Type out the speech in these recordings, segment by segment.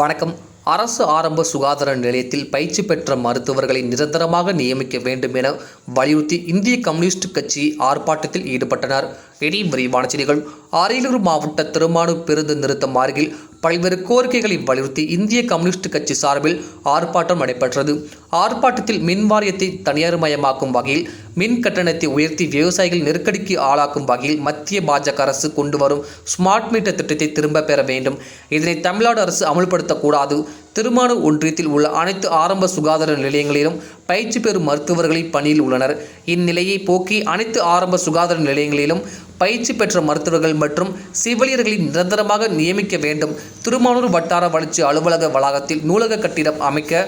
வணக்கம். அரசு ஆரம்ப சுகாதார நிலையத்தில் பயிற்சி பெற்ற மருத்துவர்களை நிரந்தரமாக நியமிக்க வேண்டும் என வலியுறுத்தி இந்திய கம்யூனிஸ்ட் கட்சி ஆர்ப்பாட்டத்தில் ஈடுபட்டனர். இனி விரிவான செய்திகள். அரியலூர் மாவட்ட திருமானூர் பேருந்து நிறுத்தம் அருகில் பல்வேறு கோரிக்கைகளை வலியுறுத்தி இந்திய கம்யூனிஸ்ட் கட்சி சார்பில் ஆர்ப்பாட்டம் நடைபெற்றது. ஆர்ப்பாட்டத்தில் மின் வாரியத்தை தனியார்மயமாக்கும் வகையில் மின் கட்டணத்தை உயர்த்தி விவசாயிகள் நெருக்கடிக்கு ஆளாக்கும் வகையில் மத்திய பாஜக அரசு கொண்டு வரும் ஸ்மார்ட் மீட்டர் திட்டத்தை திரும்ப பெற வேண்டும். இதனை தமிழ்நாடு அரசு அமல்படுத்தக்கூடாது. திருமானூர் ஒன்றியத்தில் உள்ள அனைத்து ஆரம்ப சுகாதார நிலையங்களிலும் பயிற்சி பெறும் மருத்துவர்களை பணியில் உள்ளனர். இந்நிலையை போக்கி அனைத்து ஆரம்ப சுகாதார நிலையங்களிலும் பயிற்சி பெற்ற மருத்துவர்கள் மற்றும் செவிலியர்களை நிரந்தரமாக நியமிக்க வேண்டும். திருமானூர் வட்டார வளர்ச்சி அலுவலக வளாகத்தில் நூலக கட்டிடம் அமைக்க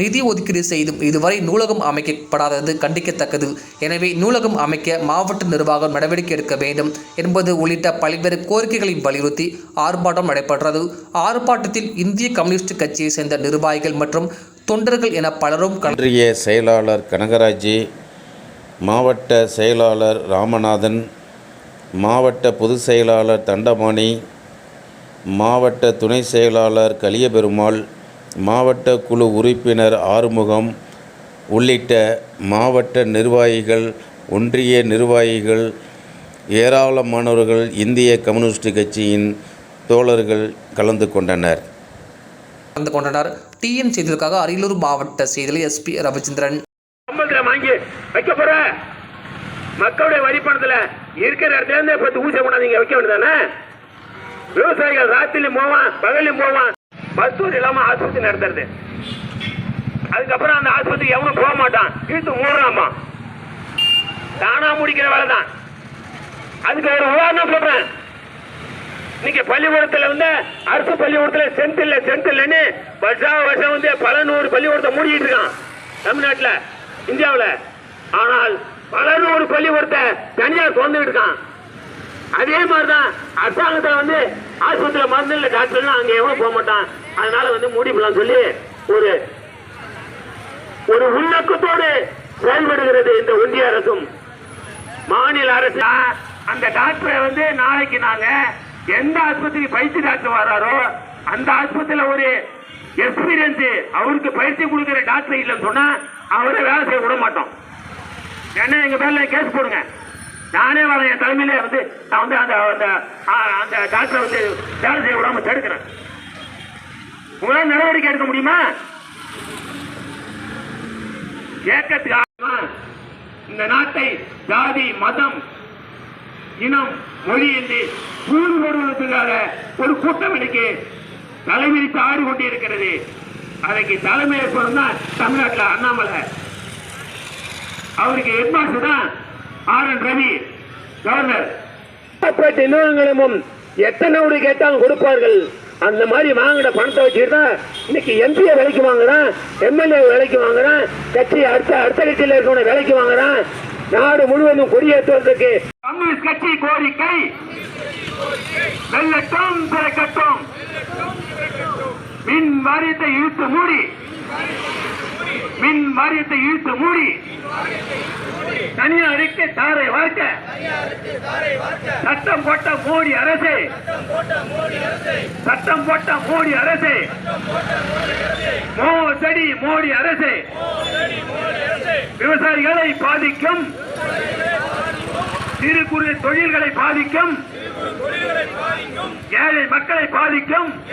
நிதி ஒதுக்கீடு செய்தும் இதுவரை நூலகம் அமைக்கப்படாதது கண்டிக்கத்தக்கது. எனவே நூலகம் அமைக்க மாவட்ட நிர்வாகம் நடவடிக்கை எடுக்க வேண்டும் என்பது உள்ளிட்ட பல்வேறு கோரிக்கைகளை வலியுறுத்தி ஆர்ப்பாட்டம் நடைபெற்றது. ஆர்ப்பாட்டத்தில் இந்திய கம்யூனிஸ்ட் கட்சியை சேர்ந்த நிர்வாகிகள் மற்றும் தொண்டர்கள் என பலரும் கன்றிய செயலாளர் கனகராஜி மாவட்ட செயலாளர் ராமநாதன் மாவட்ட பொதுச் செயலாளர் தண்டபாணி மாவட்ட துணை செயலாளர் கலியபெருமாள் மாவட்ட குழு உறுப்பினர் ஆறுமுகம் உள்ளிட்ட மாவட்ட நிர்வாகிகள் ஒன்றிய நிர்வாகிகள் ஏராளமானவர்கள் இந்திய கம்யூனிஸ்ட் கட்சியின் தோழர்கள் கலந்து கொண்டனர். கலந்து கொண்டனர். டிஎன் செய்திகளுக்காக அரியலூர் மாவட்ட செய்தியில் எஸ்பி ரவிச்சந்திரன். வாங்கி வைக்க போற மக்களுடைய வரி பணத்துல இருக்கிற இடத்துல பத்து ஊசியை கொண்டாந்து வைக்க வேண்டியதானே? விவசாயிகள் ராத்திரியும் போவான் பகலையும் போவான். மருத்துவர் இல்லாம ஆஸ்பத்திரி நடத்துறது அதுக்கப்புறம் அந்த ஆஸ்பத்திரி எவனும் போக மாட்டான். இழுத்து மூடுறாமா தானா முடிக்கிற வேலை தான். அதுக்கு ஒரு உதாரணம் சொல்றேன். இன்னைக்கு பள்ளிக்கூடத்துல வந்து அரசு பள்ளிக்கூடத்துல சென்ட் இல்ல சென்ட் இல்லைன்னு வருஷா வருஷம் வந்து பல நூறு பள்ளிக்கூடத்தை மூடிட்டு இருக்கான் தமிழ்நாட்டுல இந்தியாவில். ஆனால் பல நூறு பள்ளிக்கூடத்தை தனியார் திறந்துட்டு இருக்கான். அதே மாதிரிதான் அரசாங்கத்தில் வந்து ஆஸ்பத்திரியில மருந்து இல்ல டாக்டர்லாம் அங்க எவனும் போக மாட்டான்? அதனால வந்து மூடிப்பலாம் சொல்லி ஒரு ஒரு உள்ளக்கத்தோடு செயல்படுகிறது இந்த ஒன்றிய அரசும். மாநில அரசு அந்த டாக்டரை வந்து நாளைக்கு நாங்க எந்த ஆஸ்பத்திரி பயிற்சி டாக்டர் வராரோ அந்த ஆஸ்பத்திரியில ஒரு எக்ஸ்பீரியன்ஸ் அவருக்கு பயிற்சி கொடுக்கிற டாக்டர் இல்லைன்னு சொன்னா அவரை வேலை செய்ய விட மாட்டோம். ஏன்னா எங்க பேர்ல கேஸ் போடுங்க. நானே வர என் தலைமையில வந்து நான் வந்து அந்த அந்த அந்த டாக்டரை வந்து வேலை செய்ய விடாம தடுக்கிறேன். உங்களால் நடவடிக்கை எடுக்க முடியுமா? ஏக்கத்துக்கு இந்த நாட்டை ஜாதி மதம் இனம் மொழி என்று கூறு வருவதற்காக ஒரு கூட்டம் இன்னைக்கு தலைவிரித்து ஆடி கொண்டிருக்கிறது அதற்கு தலைமை ஏற்படும் தான் தமிழ்நாட்டில் அண்ணாமலை. அவருக்கு ஹெட்மாஸ்டர் தான் ஆர் என் ரவி கவர்னர் நிறுவனங்களும் எத்தனை கோடி கேட்டாலும் கொடுப்பார்கள். அந்த மாதிரி வாங்கின பணத்தை வச்சுட்டு தான் இன்னைக்கு எம்பியை விலைக்கு வாங்குறான் எம்எல்ஏ விலைக்கு வாங்குறான் கட்சி அடுத்த அடுத்த கட்சியில் இருக்கவன விலைக்கு வாங்குறான். நாடு முழுவதும் கொடியேற்றுவதற்கு கம்யூனிஸ்ட் கட்சி கோரிக்கை. வெள்ளட்டும் பிறக்கட்டும். மின் வாரியத்தை இழுத்து மூடி. மின் வாரியத்தை இழுத்து மூடி. தனியாருக்கு தாரை வார்க்க. சட்டம் போட்ட மோடி அரசு. சட்டம் போட்ட மோடி அரசு. மோசடி மோடி அரசு. விவசாயிகளை பாதிக்கும். சிறு குறு தொழில்களை பாதிக்கும். ஏழை மக்களை பாதிக்கும்.